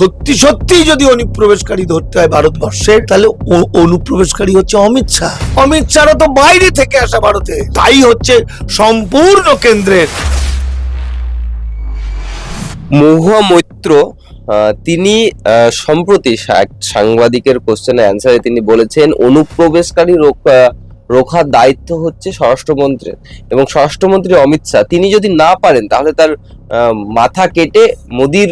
সত্যি সত্যি যদি অনুপ্রবেশকারী ধরতে হয় ভারতবর্ষে, তাহলে অনুপ্রবেশকারী হচ্ছে অমিত শাহ। অমিত শাহরা তো বাইরে থেকে আসা ভারতে। তাই হচ্ছে সম্পূর্ণ কেন্দ্রের মৈত্র তিনি সম্প্রতি সাংবাদিকের কোশ্চেনে অ্যান্সারে তিনি বলেছেন, অনুপ্রবেশকারী রোখার দায়িত্ব হচ্ছে স্বরাষ্ট্রমন্ত্রীর। এবং স্বরাষ্ট্রমন্ত্রী অমিত শাহ, তিনি যদি না পারেন, তাহলে তার মাথা কেটে মোদির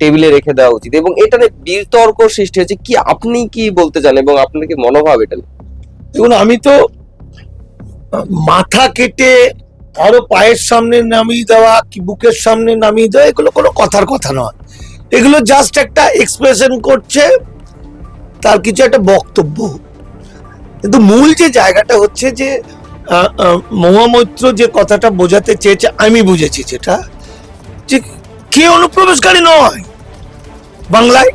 টেবিলে রেখে দেওয়া উচিত এবং এটা নিয়ে বিতর্ক সৃষ্টি হচ্ছে কি আপনি কি বলতে চান এবং আপনার কি মনোভাব এটা? দেখুন, আমি তো মাথা কেটে কারও পায়ের সামনে নামিয়ে দেওয়া কি বুকের সামনে নামিয়ে দেওয়া, এগুলো কোনো কথার কথা নয়। এগুলো জাস্ট একটা এক্সপ্রেশন করছে, তার কিছু একটা বক্তব্য। কিন্তু মূল যে জায়গাটা হচ্ছে যে মহামৈত্র যে কথাটা বোঝাতে চেয়েছে, আমি বুঝেছি যেটা। কে অনুপ্রবেশকারী নয়? বাংলায়?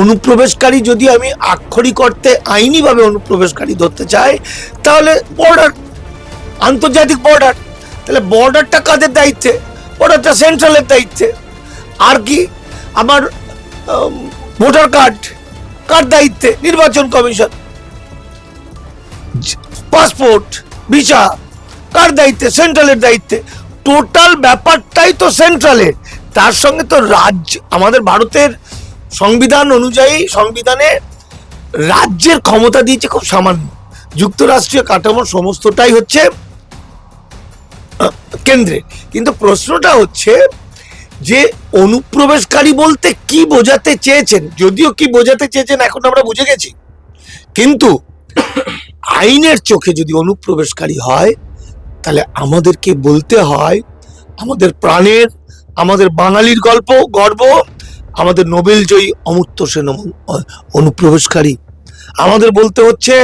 অনুপ্রবেশকারী যদি আমি আক্ষরিক অর্থে আইনিভাবে অনুপ্রবেশকারী ধরতে চাই, তাহলে বর্ডার আন্তর্জাতিক বর্ডার তাহলে বর্ডারটা কাদের দায়িত্বে? বর্ডারটা সেন্ট্রালের দায়িত্বে। আর কি আমার ভোটার কার্ড কার দায়িত্বে? নির্বাচন কমিশন। পাসপোর্ট ভিসা কার দায়িত্বে? সেন্ট্রালের দায়িত্বে। টোটাল ব্যাপারটাই তো সেন্ট্রালের তার সঙ্গে তো রাজ্য, আমাদের ভারতের সংবিধান অনুযায়ী সংবিধানে রাজ্যের ক্ষমতা দিয়েছে খুব সামান্য। যুক্তরাষ্ট্রীয় কাঠামো সমস্তটাই হচ্ছে কেন্দ্রে। কিন্তু প্রশ্নটা হচ্ছে যে অনুপ্রবেশকারী বলতে কি বোঝাতে চেয়েছেন? যদিও কি বোঝাতে চেয়েছেন এখন আমরা বুঝে গেছি। কিন্তু আইনের চোখে যদি অনুপ্রবেশকারী হয় তাহলে আমাদেরকে বলতে হয়, আমাদের প্রাণের, আমাদের বাঙালির গল্প, গর্ব, আমাদের নোবেল জয়ী অমূর্ত সেন অনুপ্রবেশকারী। আমাদের বলতে হচ্ছে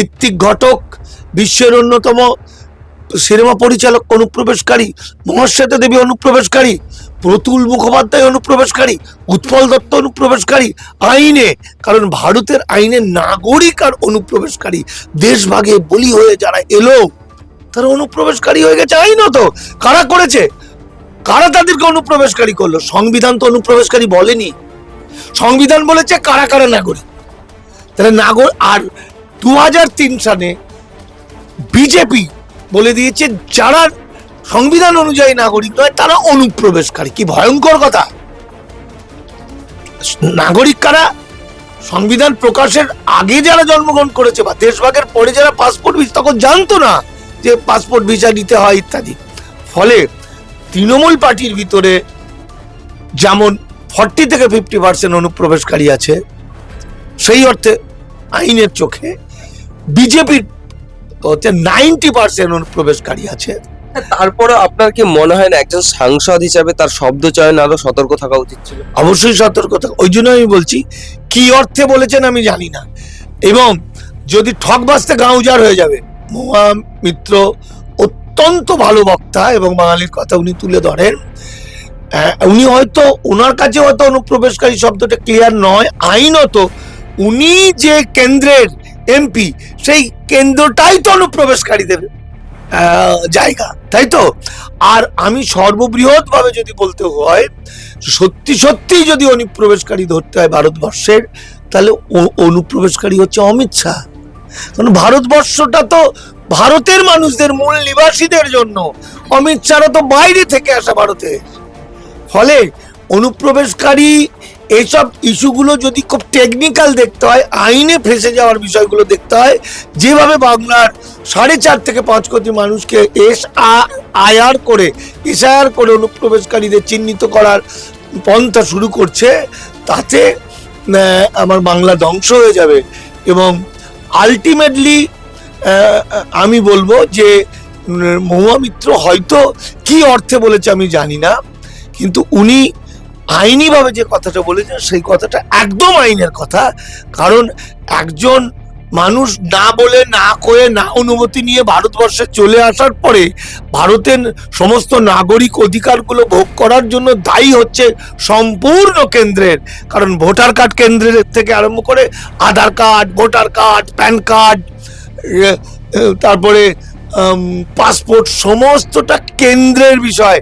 ঋত্বিক ঘটক, বিশ্বের অন্যতম সিনেমা পরিচালক, অনুপ্রবেশকারী মহাশ্বেতা দেবী অনুপ্রবেশকারী, প্রতুল মুখোপাধ্যায় অনুপ্রবেশকারী, উৎপল দত্ত অনুপ্রবেশকারী, আইনে, কারণ ভারতের আইনে নাগরিক আর অনুপ্রবেশকারী। দেশভাগে বলি হয়ে যারা এলো তারা অনুপ্রবেশকারী হয়ে গেছে আইনত কারা করেছে? কারা তাদেরকে অনুপ্রবেশকারী করল? সংবিধান তো অনুপ্রবেশকারী বলেনি। সংবিধান বলেছে কারা কারা নাগরিক। তাহলে নাগর আর দু সালে বিজেপি বলে দিয়েছে, যারা সংবিধান অনুযায়ী নাগরিক নয়, তারা অনুপ্রবেশকারী। কি ভয়ঙ্কর কথা। নাগরিক কারা? সংবিধান প্রকাশের আগে যারা জন্মগ্রহণ করেছে বা দেশভাগের পরে যারা পাসপোর্ট তখন জানতো না। যে পাসপোর্ট ভিসা নিতে হয় ইত্যাদি। ফলে তৃণমূল পার্টির ভিতরে যেমন ফর্টি থেকে ফিফটি পার্সেন্ট অনুপ্রবেশকারী আছে সেই অর্থে আইনের চোখে বিজেপির হচ্ছে নাইনটি পার্সেন্ট অনুপ্রবেশকারী আছে। তারপরে আপনার কি মনে হয় না একজন সাংসদ হিসাবে তার শব্দ চয়ন আরও সতর্ক থাকা উচিত ছিল? অবশ্যই সতর্ক থাকা ওই জন্য আমি বলছি কি অর্থে বলেছেন আমি জানি না। এবং যদি ঠক বাঁচতে গাঁ উজাড় হয়ে যাবে মহা মিত্র অত্যন্ত ভালো বক্তা এবং বাঙালির কথা উনি তুলে ধরেন। উনি হয়তো ওনার কাছে হয়তো অনুপ্রবেশকারী শব্দটা ক্লিয়ার নয় আইনত উনি যে কেন্দ্রের এমপি সেই কেন্দ্রটাই তো অনুপ্রবেশকারীদের আহ, জায়গা তাই তো? আর আমি সর্ববৃহৎভাবে যদি বলতে হয় সত্যি সত্যি যদি অনুপ্রবেশকারী ধরতে হয় ভারতবর্ষের তাহলে অনুপ্রবেশকারী হচ্ছে অমিত শাহ। কারণ ভারতবর্ষটা তো ভারতের মানুষদের মূল নিবাসীদের জন্য। অমিত শাহরা তো বাইরে থেকে আসা ভারতে। ফলে অনুপ্রবেশকারী এইসব ইস্যুগুলো যদি খুব টেকনিক্যাল দেখতে হয়, আইনে ফেসে যাওয়ার বিষয়গুলো দেখতে হয়, যেভাবে বাংলার সাড়ে চার থেকে পাঁচ কোটি মানুষকে এস আয়ার করে এসআইআর করে অনুপ্রবেশকারীদের চিহ্নিত করার পন্থা শুরু করছে, তাতে আমার বাংলা ধ্বংস হয়ে যাবে এবং আলটিমেটলি আমি বলব যে মহুয়া মিত্র হয়তো কি অর্থে বলেছে আমি জানি না, কিন্তু উনি আইনিভাবে যে কথাটা বলেছেন, সেই কথাটা একদম আইনের কথা, কারণ একজন মানুষ না বলে, না করে না অনুমতি নিয়ে ভারতবর্ষে চলে আসার পরে ভারতের সমস্ত নাগরিক অধিকারগুলো ভোগ করার জন্য দায়ী হচ্ছে সম্পূর্ণ কেন্দ্রের। কারণ ভোটার কার্ড কেন্দ্রের থেকে আরম্ভ করে Aadhaar card, voter card, PAN card তারপরে পাসপোর্ট, সমস্তটা কেন্দ্রের বিষয়,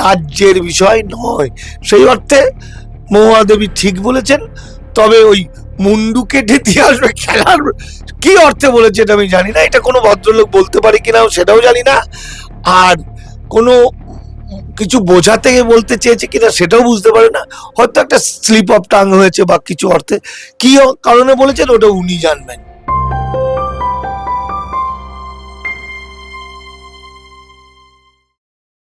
রাজ্যের বিষয় নয়। সেই অর্থে মহাদেবী ঠিক বলেছেন, তবে ওই মুন্ডু কেটে দিয়ে আসবে খেলার কি অর্থে বলেছে এটা আমি জানি না, এটা কোনো ভদ্রলোক বলতে পারে কিনা সেটাও জানি না। আর কোনো কিছু বোঝাতে বলতে চেয়েছে কিনা সেটাও বুঝতে পারে না। হয়তো একটা স্লিপ অফ টাং হয়েছে বা কিছু অর্থে। কি কারণে বলেছেন? ওটা উনি জানবেন।